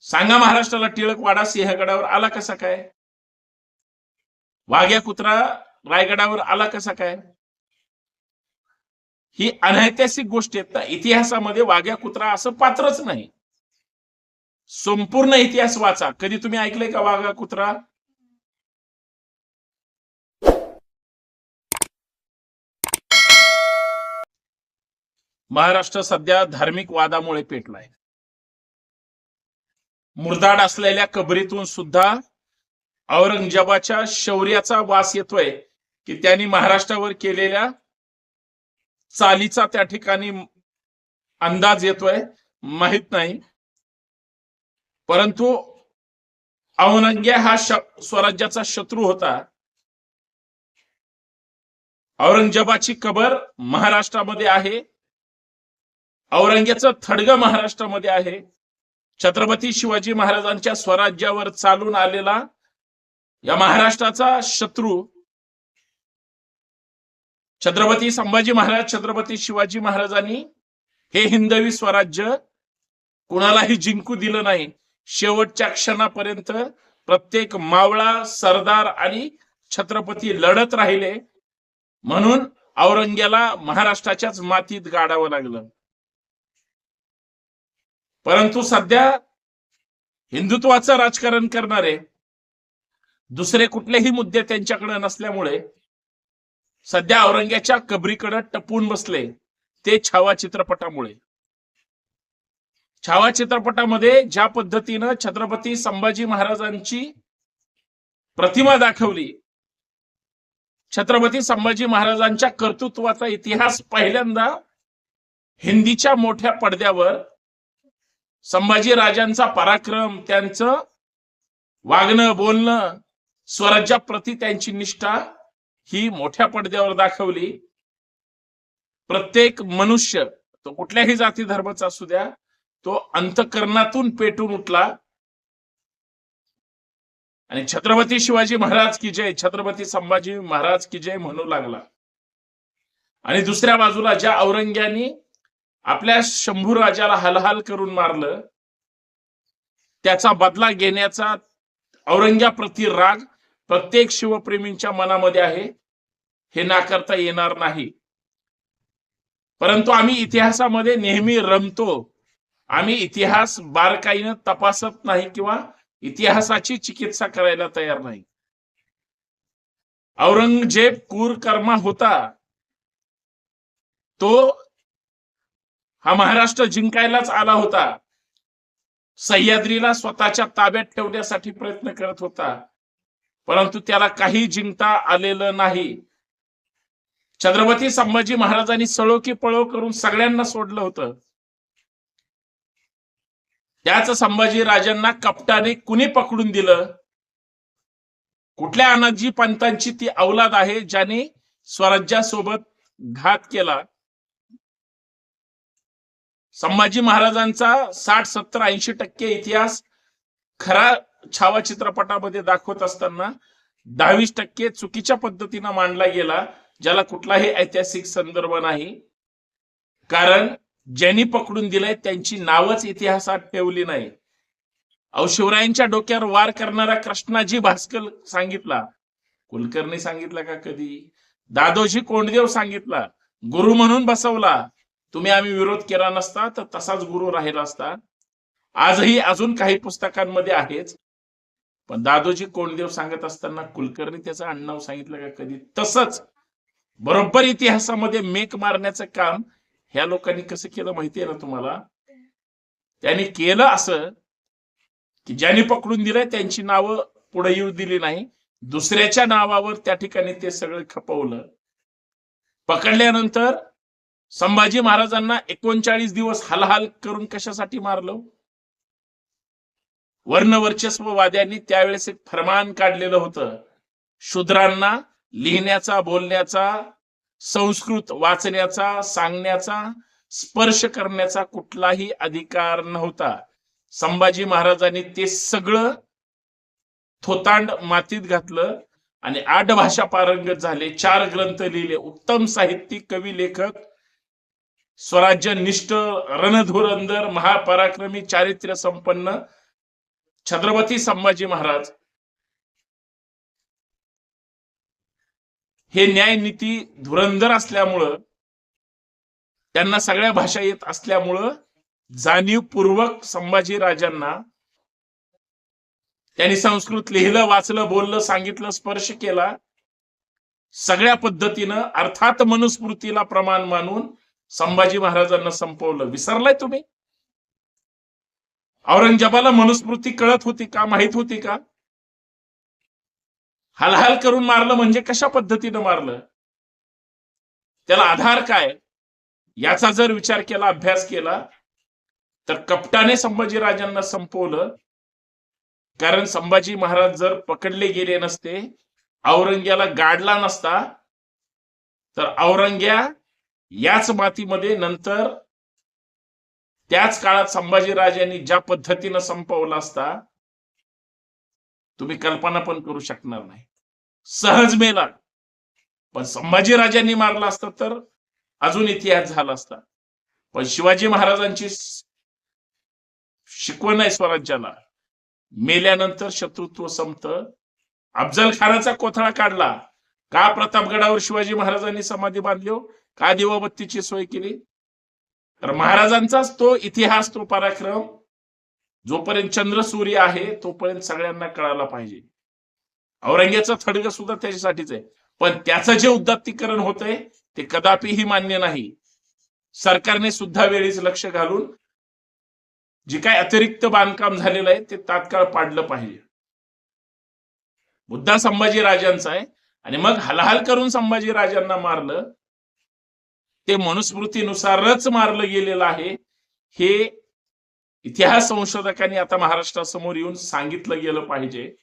सांगा महाराष्ट्राला टिळक वाडा सिंहगडावर आला कसा काय? वाघ्या कुत्रा रायगडावर आला कसा काय? ही अनैतिहासिक गोष्टी आहेत ना इतिहासामध्ये वाघ्या कुत्रा असं पात्रच नाही. संपूर्ण इतिहास वाचा. कधी तुम्ही ऐकलंय का वाघा कुत्रा? महाराष्ट्र सध्या धार्मिक वादामुळे पेटलाय. मुरदाड असलेल्या कबरीतून सुद्धा औरंगजेबाच्या शौर्याचा वास येतोय की त्यांनी महाराष्ट्रावर केलेल्या चालीचा त्या ठिकाणी अंदाज येतोय. माहीत नाही. परंतु औरंग्या हा श- स्वराज्याचा शत्रू होता. औरंगजेबाची कबर महाराष्ट्रामध्ये आहे. औरंग्याचं थडग महाराष्ट्रामध्ये आहे. छत्रपती शिवाजी महाराजांच्या स्वराज्यावर चालून आलेला या महाराष्ट्राचा शत्रू छत्रपती संभाजी महाराज छत्रपती शिवाजी महाराजांनी हे हिंदवी स्वराज्य कुणालाही जिंकू दिलं नाही. शेवटच्या क्षणापर्यंत प्रत्येक मावळा सरदार आणि छत्रपती लढत राहिले. म्हणून औरंग्याला महाराष्ट्राच्याच मातीत गाडावं लागलं. परंतु सध्या हिंदुत्वाचं राजकारण करणारे दुसरे कुठलेही मुद्दे त्यांच्याकडे नसल्यामुळे सध्या औरंग्याच्या कबरीकडे टपून बसले ते छावा चित्रपटामुळे. छावा चित्रपटामध्ये ज्या पद्धतीनं छत्रपती संभाजी महाराजांची प्रतिमा दाखवली छत्रपती संभाजी महाराजांच्या कर्तृत्वाचा इतिहास पहिल्यांदा हिंदीच्या मोठ्या पडद्यावर संभाजी राजांचा पराक्रम त्यांचं वागणं बोलणं स्वराज्याप्रती त्यांची निष्ठा ही मोठ्या पडद्यावर दाखवली. प्रत्येक मनुष्य तो कुठल्याही जाती धर्माचा असू द्या तो अंतकरणातून पेटून उठला. आणि छत्रपती शिवाजी महाराज की जय छत्रपती संभाजी महाराज की जय म्हणू लागला. आणि दुसऱ्या बाजूला ज्या औरंग्यानी आपल्या शंभू राजाला हलहाल करून मारलं. त्याचा बदला घेण्याचा औरंग्याप्रती राग प्रत्येक शिवप्रेमींच्या मनामध्ये आहे. हे नाकारता येणार नाही. परंतु आम्ही इतिहासामध्ये नेहमी रमतो. आम्ही इतिहास बारकाईनं तपासत नाही किंवा इतिहासाची चिकित्सा करायला तयार नाही. औरंगजेब कुरकर्मा होता. तो हा महाराष्ट्र जिंकायलाच आला होता. सह्याद्रीला स्वतःच्या ताब्यात ठेवण्यासाठी प्रयत्न करत होता. परंतु त्याला काही जिंकता आलेलं नाही. छत्रपती संभाजी महाराजांनी सळो की पळो करून सगळ्यांना सोडलं होतं. त्याच संभाजी राजांना कपटाने कुणी पकडून दिलं? कुठल्या अनाजी पंतांची ती औलाद आहे ज्याने स्वराज्यासोबत घात केला? संभाजी महाराजांचा साठ सत्तर ऐंशी टक्के इतिहास खरा छावा चित्रपटामध्ये दाखवत असताना दहावीस टक्के चुकीच्या पद्धतीनं मांडला गेला ज्याला कुठलाही ऐतिहासिक संदर्भ नाही. कारण ज्यांनी पकडून दिलंय त्यांची नावच इतिहासात ठेवली नाही. अहो शिवरायांच्या डोक्यावर वार करणारा कृष्णाजी भास्कर सांगितला. कुलकर्णी सांगितलं का कधी? दादोजी कोंडदेव सांगितला. गुरु म्हणून बसवला. तुम्ही आम्ही विरोध केला नसता तर तसाच गुरु राहिला असता. आजही अजून काही पुस्तकांमध्ये आहेच पण दादोजी कोंडदेव सांगत असताना कुलकर्णी त्याचं आडनाव सांगितलं का कधी? तसंच बरोबर इतिहासामध्ये मेक मारण्याचं काम ह्या लोकांनी कसं केलं माहितीये ना तुम्हाला? त्यांनी केलं असं की ज्यांनी पकडून दिलंय त्यांची नावं पुढे येऊ दिली नाही. दुसऱ्याच्या नावावर त्या ठिकाणी ते सगळं खपवलं. पकडल्यानंतर संभाजी महाराजांना एकोणचाळीस दिवस हलहाल करून कशासाठी मारलं? वर्णवर्चस्ववाद्यांनी त्यावेळेस एक फरमान काढलेलं होतं. शूद्रांना लिहिण्याचा बोलण्याचा संस्कृत वाचण्याचा सांगण्याचा स्पर्श करण्याचा कुठलाही अधिकार नव्हता. संभाजी महाराजांनी ते सगळं थोतांड मातीत घातलं आणि आठ भाषा पारंगत झाले. चार ग्रंथ लिहिले. उत्तम साहित्यिक कवी लेखक स्वराज्य निष्ठ रणधुरंदर महापराक्रमी चारित्र्य संपन्न छत्रपती संभाजी महाराज. हे न्यायनीती धुरंधर असल्यामुळं त्यांना सगळ्या भाषा येत असल्यामुळं जाणीवपूर्वक संभाजी राजांना त्यांनी संस्कृत लिहिलं वाचलं बोललं सांगितलं स्पर्श केला सगळ्या पद्धतीनं अर्थात मनुस्मृतीला प्रमाण मानून संभाजी महाराजांना संपवलं. विसरलाय तुम्ही? औरंगजेबाला मनुस्मृती कळत होती का? माहीत होती का? हलहल करून मारलं म्हणजे कशा पद्धतीनं मारलं? त्याला आधार काय? याचा जर विचार केला अभ्यास केला तर कपटाने संभाजी राजांना संपवलं. कारण संभाजी महाराज जर पकडले गेले नसते औरंग्याला गाडला नसता तर औरंग्या याच मातीमध्ये नंतर त्याच काळात संभाजीराजांनी ज्या पद्धतीनं संपवला असता तुम्ही कल्पना पण करू शकणार नाही. सहज मेला. पण संभाजीराजांनी मारला असता तर अजून इतिहास झाला असता. पण शिवाजी महाराजांची शिकवण आहे स्वराज्याला. मेल्यानंतर शत्रुत्व संपत. अफजल खानाचा कोथळा काढला. का प्रतापगडावर शिवाजी महाराजांनी समाधी बांधली हो? का दिवाबत्तीची सोय केली? तर महाराजांचाच तो इतिहास तो पराक्रम जोपर्यंत चंद्र सूर्य आहे तोपर्यंत सगळ्यांना कळायला पाहिजे. औरंग्याचं थडग सुद्धा त्याच्यासाठीच आहे. पण त्याचं जे उदात्तीकरण होतंय ते कदापिही मान्य नाही. सरकारने सुद्धा वेळीच लक्ष घालून जे काय अतिरिक्त बांधकाम झालेलं आहे ते तात्काळ पाडलं पाहिजे. मुद्दा संभाजी राजांचा आहे. आणि मग हलहाल करून संभाजी राजांना मारलं ते मनुस्मृतीनुसारच मारलं गेलेलं आहे. हे इतिहास संशोधकांनी आता महाराष्ट्रासमोर येऊन सांगितलं गेलं पाहिजे.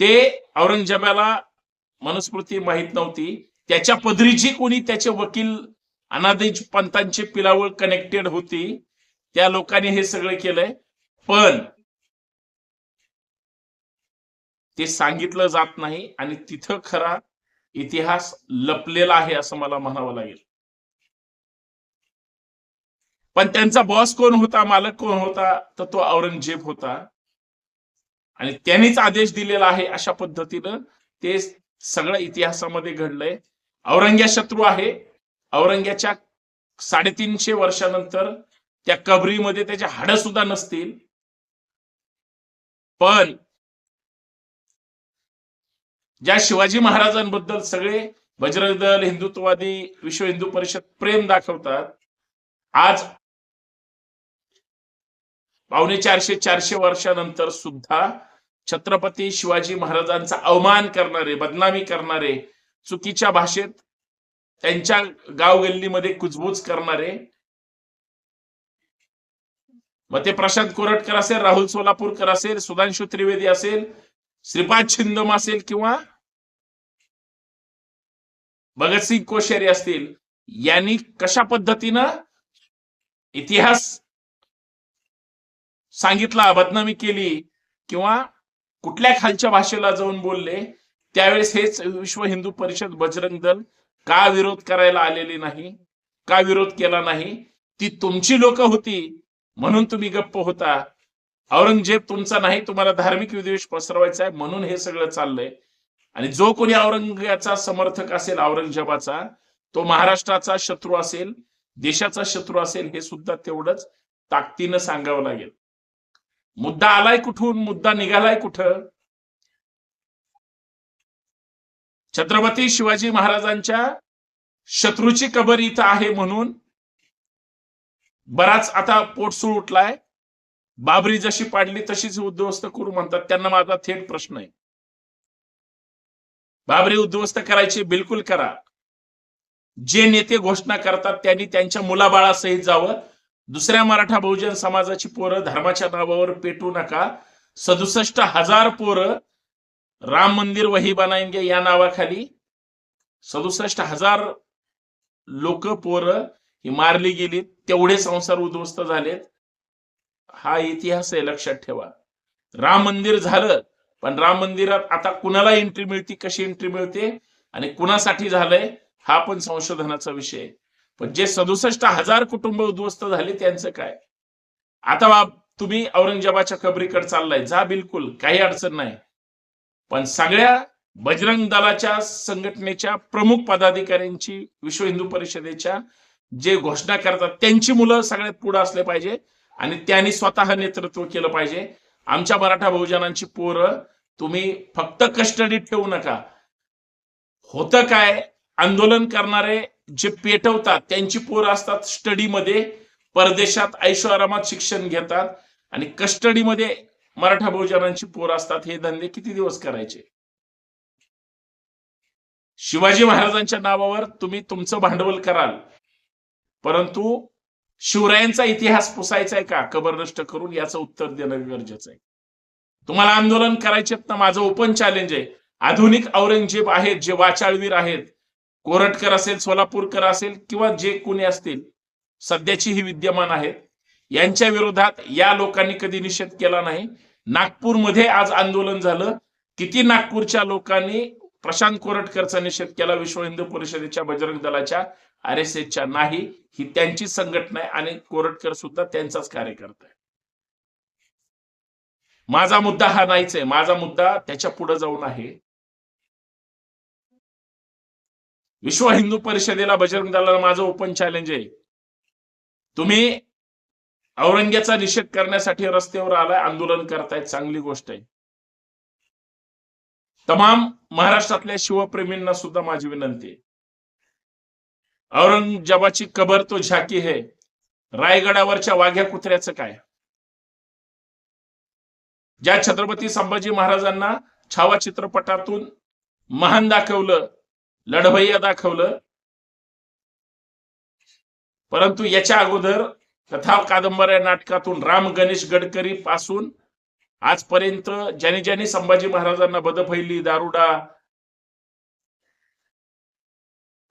ते औरंगजेबाला मनुस्मृती माहीत नव्हती. त्याच्या पदरी जी कोणी त्याचे वकील अनादेज पंतांची पिलावळ कनेक्टेड होती. त्या लोकांनी हे सगळं केलंय. पण ते सांगितलं जात नाही आणि तिथं खरा इतिहास लपलेला आहे असं मला म्हणावं लागेल. पण त्यांचा बॉस कोण होता मालक कोण होता तर तो औरंगजेब होता. आणि त्यांनीच आदेश दिलेला आहे अशा पद्धतीनं ते सगळं इतिहासामध्ये घडलंय. औरंग्या शत्रू आहे. औरंग्याच्या साडेतीनशे वर्षानंतर त्या कबरीमध्ये त्याचे हाड सुद्धा नसतील. पण ज्या शिवाजी महाराजांबद्दल सगळे बजरंग दल हिंदुत्ववादी विश्व हिंदू परिषद प्रेम दाखवतात आज पावणे चारशे चारशे वर्षानंतर सुद्धा छत्रपती शिवाजी महाराजांचा अवमान करणारे बदनामी करणारे चुकीच्या भाषेत त्यांच्या गावगल्लीमध्ये कुजबूज करणारे मग ते प्रशांत कोरटकर असेल राहुल सोलापूरकर असेल सुधांशु त्रिवेदी असेल श्रीपाद छिंदम असेल किंवा भगतसिंग कोश्यारी असतील यांनी कशा पद्धतीनं इतिहास सांगितला बदनामी केली किंवा कुठल्या खालच्या भाषेला जाऊन बोलले त्यावेळेस हेच विश्व हिंदू परिषद बजरंग दल का विरोध करायला आलेले नाही का विरोध केला नाही ती तुमची लोक होती म्हणून तुम्ही गप्प होता. औरंगजेब तुमचा नाही तुम्हाला धार्मिक विद्वेष पसरवायचा आहे म्हणून हे सगळं चाललंय. आणि जो कोणी औरंगाचा समर्थक असेल औरंगजेबाचा तो महाराष्ट्राचा शत्रू असेल देशाचा शत्रू असेल हे सुद्धा तेवढंच ताकदीनं सांगावं लागेल. मुद्दा आलाय कुठून? मुद्दा निघालाय कुठं? छत्रपती शिवाजी महाराजांच्या शत्रूची कबर इथं आहे म्हणून बराच आता पोटसूळ उठलाय. बाबरी जशी पाडली तशीच उद्ध्वस्त करू म्हणतात. त्यांना माझा थेट प्रश्न आहे. बाबरी उद्ध्वस्त करायची बिलकुल करा. जे नेते घोषणा करतात त्यांनी त्यांच्या मुलाबाळासहित जावं. दुसऱ्या मराठा बहुजन समाजाची पोरं धर्माच्या नावावर पेटू नका. सदुसष्ट हजार पोरं राम मंदिर वही बनायंगे या नावाखाली. सदुसष्ट हजार लोक पोरं ही मारली गेली तेवढे संसार उद्ध्वस्त झालेत. हा इतिहास आहे लक्षात ठेवा. राम मंदिर झालं पण राम मंदिरात आता कुणाला एंट्री मिळते कशी एंट्री मिळते? आणि कुणासाठी झालंय? हा पण संशोधनाचा विषय. पण जे सदुसष्ट हजार कुटुंब उद्ध्वस्त झाले त्यांचं काय? आता बाब तुम्ही औरंगजेबाच्या कबरीकडे चाललाय. जा बिलकुल काही अडचण नाही. पण सगळ्या बजरंग दलाच्या संघटनेच्या प्रमुख पदाधिकाऱ्यांची विश्व हिंदू परिषदेच्या जे घोषणा करतात त्यांची मुलं सगळ्यात पुढे असले पाहिजे. आणि त्यांनी स्वतः नेतृत्व केलं पाहिजे. आमच्या मराठा बहुजनांची पोरं तुम्ही फक्त कस्टडीत ठेवू नका. होतं काय? आंदोलन करणारे जे पेटवतात त्यांची पोरं असतात स्टडीमध्ये परदेशात ऐशोआरामात शिक्षण घेतात आणि कस्टडीमध्ये मराठा बहुजनांची पोरं असतात हे धंदे किती दिवस करायचे? शिवाजी महाराजांच्या नावावर तुम्ही तुमचं भांडवल कराल. परंतु शिवरायांचा इतिहास पुसायचा आहे का? कबर नष्ट करून याचं उत्तर देणं गरजेचं आहे. तुम्हाला आंदोलन करायचे ना? माझं ओपन चॅलेंज आहे. आधुनिक औरंगजेब आहेत जे वाचाळवीर आहेत. कोरटकर असेल सोलापूरकर असेल किंवा जे कोणी असतील सध्याची ही विद्यमान आहेत. यांच्या विरोधात या लोकांनी कधी निषेध केला नाही. नागपूरमध्ये आज आंदोलन झालं. किती नागपूरच्या लोकांनी प्रशांत कोरटकरचा निषेध केला? विश्व हिंदू परिषदेच्या बजरंग दलाच्या. आर एस एसच्या नाही ही त्यांची संघटना आहे आणि कोरटकर सुद्धा त्यांचाच कार्यकर्ता आहे. माझा मुद्दा हा नाहीच आहे. माझा मुद्दा त्याच्या पुढे जाऊन आहे. विश्व हिंदू परिषदेला बजरंग दलाला माझं ओपन चॅलेंज आहे. तुम्ही औरंग्याचा निषेध करण्यासाठी रस्त्यावर आलाय आंदोलन करताय चांगली गोष्ट आहे. तमाम महाराष्ट्रातल्या शिवप्रेमींना सुद्धा माझी विनंती आहे. औरंगजेबाची कबर तो झाकी है. रायगडावरच्या वाघ्या कुत्र्याचं काय? ज्या छत्रपती संभाजी महाराजांना छावा चित्रपटातून महान दाखवलं लढवय्या दाखवलं परंतु याच्या अगोदर कथा कादंबऱ्या नाटकातून राम गणेश गडकरी पासून आजपर्यंत ज्याने ज्याने संभाजी महाराजांना बदफैली दारुडा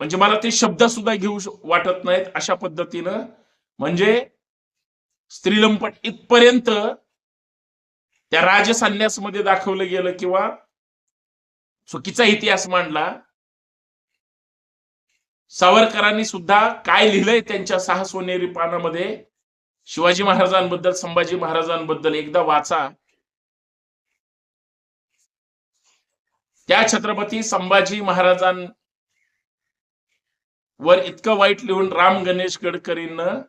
म्हणजे मला ते शब्द सुद्धा घेऊ वाटत नाहीत अशा पद्धतीनं. म्हणजे स्त्रीलंपट इथपर्यंत त्या राजसन्यासमध्ये दाखवलं गेलं किंवा चुकीचा इतिहास मांडला. सावरकरांनी सुद्धा काय लिहिलंय त्यांच्या सहा सोनेरी पानामध्ये शिवाजी महाराजांबद्दल संभाजी महाराजांबद्दल एकदा वाचा. त्या छत्रपती संभाजी महाराजां वर इतकं वाईट लिहून राम गणेश गडकरींनं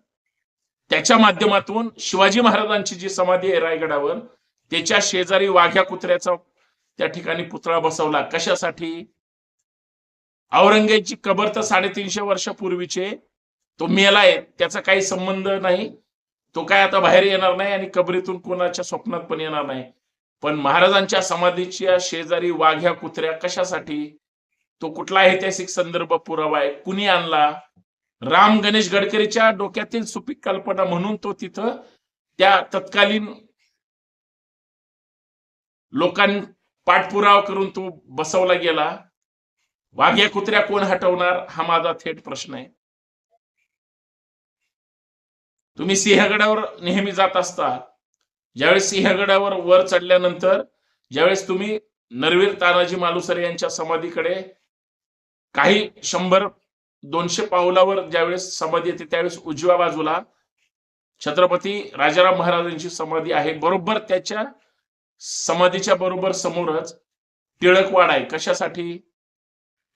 त्याच्या माध्यमातून शिवाजी महाराजांची जी समाधी आहे रायगडावर त्याच्या शेजारी वाघ्या कुत्र्याचा त्या ठिकाणी पुतळा बसवला. कशासाठी? औरंगजेबची कबर तर साडेतीनशे वर्षापूर्वीचे. तो मेलाय त्याचा काही संबंध नाही. तो काय आता बाहेर येणार नाही आणि कबरीतून कोणाच्या स्वप्नात पण येणार नाही. पण महाराजांच्या समाधीच्या शेजारी वाघ्या कुत्र्या कशासाठी? तो कुठला ऐतिहासिक संदर्भ पुरावा आहे. कुणी आणला? राम गणेश गडकरीच्या डोक्यातील सुपीक कल्पना म्हणून तो तिथं त्या तत्कालीन लोकां पाठपुरावा करून तो बसवला गेला. वाघ्या कुत्र्या कोण हटवणार? हा माझा थेट प्रश्न आहे. तुम्ही सिंहगडावर नेहमी जात असता. ज्यावेळेस सिंहगडावर वर चढल्यानंतर ज्यावेळेस तुम्ही नरवीर तानाजी मालुसरे यांच्या समाधीकडे काही शंभर दोनशे पावलावर ज्यावेळेस समाधी येते त्यावेळेस उजव्या बाजूला छत्रपती राजाराम महाराजांची समाधी आहे. बरोबर त्याच्या समाधीच्या बरोबर समोरच टिळकवाड आहे. कशासाठी?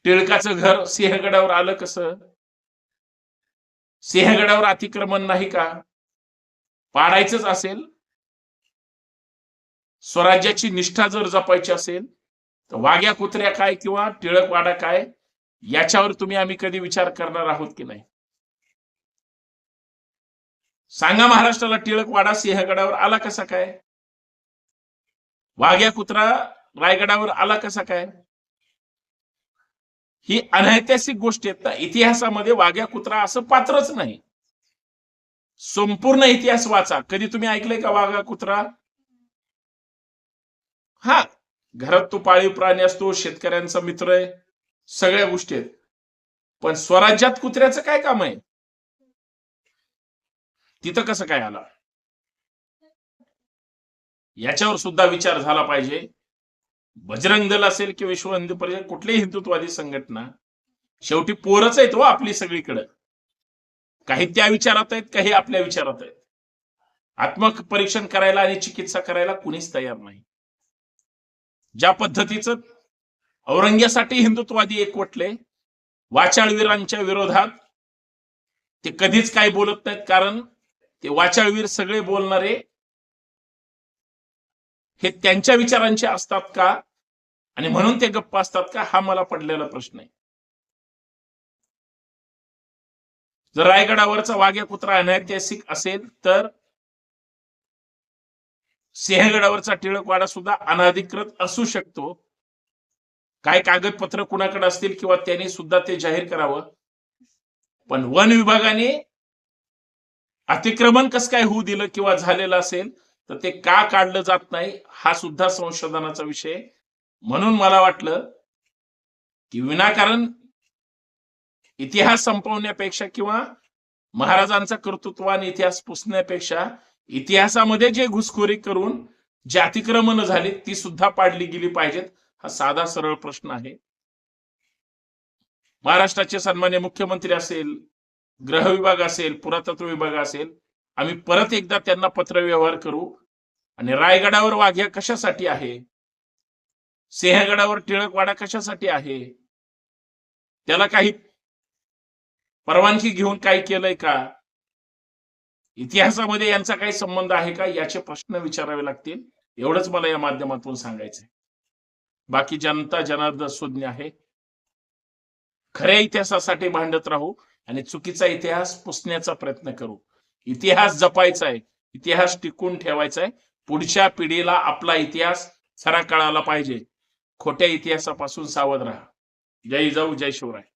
टिळकाचं घर सिंहगडावर आलं कसं? सिंहगडावर अतिक्रमण नाही का? पाडायचंच असेल. स्वराज्याची निष्ठा जर जपायची असेल तर वाघ्या कुत्र्या काय किंवा टिळकवाडा काय? याच्यावर तुम्ही आम्ही कधी विचार करणार आहोत की नाही? सांगा महाराष्ट्राला टिळकवाडा सिंहगडावर आला कसा काय? वाघ्या कुत्रा रायगडावर आला कसा काय? ही अनैतिहासिक गोष्ट आहेत ना. इतिहासामध्ये वाघ्या कुत्रा असं पात्रच नाही. संपूर्ण इतिहास वाचा. कधी तुम्ही ऐकलंय का वाघा कुत्रा? हा. घरात तो पाळीव प्राणी असतो शेतकऱ्यांचा मित्र आहे. सगळ्या गोष्टी आहेत. पण स्वराज्यात कुत्र्याचं काय काम आहे? तिथं कसं काय आला? याच्यावर सुद्धा विचार झाला पाहिजे. बजरंग दल असेल किंवा विश्व हिंदू परिषद कुठलीही हिंदुत्ववादी संघटना शेवटी पोरच आहेत हो आपली सगळीकडे. काही त्या विचारात आहेत काही आपल्या विचारात आहेत. आत्मपरीक्षण करायला आणि चिकित्सा करायला कुणीच तयार नाही. ज्या पद्धतीचं औरंग्यासाठी हिंदुत्ववादी एकवटले. वाचाळवीरांच्या विरोधात ते कधीच काय बोलत नाहीत कारण ते वाचाळवीर सगळे बोलणारे हे त्यांच्या विचारांचे असतात का? आणि म्हणून ते गप्प असतात का? हा मला पडलेला प्रश्न आहे. जर रायगडावरचा वाघ्या कुत्रा अनैतिहासिक असेल तर सिंहगडावरचा टिळकवाडा सुद्धा अनाधिकृत असू शकतो. काय कागदपत्र कुणाकडे असतील किंवा त्यांनी सुद्धा ते जाहीर करावं? पण वन विभागाने अतिक्रमण कसं काय होऊ दिलं किंवा झालेलं असेल तर ते का काढलं जात नाही हा सुद्धा संशोधनाचा विषय. म्हणून मला वाटलं की विनाकारण इतिहास संपवण्यापेक्षा किंवा महाराजांचा कर्तृत्व आणि इतिहास पुसण्यापेक्षा इतिहासामध्ये जे घुसखोरी करून जे अतिक्रमण झाली ती सुद्धा पाडली गेली पाहिजेत. हा साधा सरळ प्रश्न आहे. महाराष्ट्राचे सन्मान्य मुख्यमंत्री असेल ग्रह विभाग असेल पुरातत्व विभाग असेल आम्ही परत एकदा त्यांना पत्रव्यवहार करू. आणि रायगडावर वाघ्या कशासाठी आहे? सिंहगडावर टिळकवाडा कशासाठी आहे? त्याला काही परवानगी घेऊन काय केलंय का? इतिहासामध्ये यांचा काही संबंध आहे का? याचे प्रश्न विचारावे लागतील. एवढंच मला या माध्यमातून सांगायचंय. बाकी जनता जनार्दन सुज्ञ आहे. खऱ्या इतिहासासाठी भांडत राहू आणि चुकीचा इतिहास पुसण्याचा प्रयत्न करू. इतिहास जपायचा आहे इतिहास टिकून ठेवायचा आहे. पुढच्या पिढीला आपला इतिहास खरा कळाला पाहिजे. खोट्या इतिहासापासून सावध राहा. जय जाऊ जय शिवराय.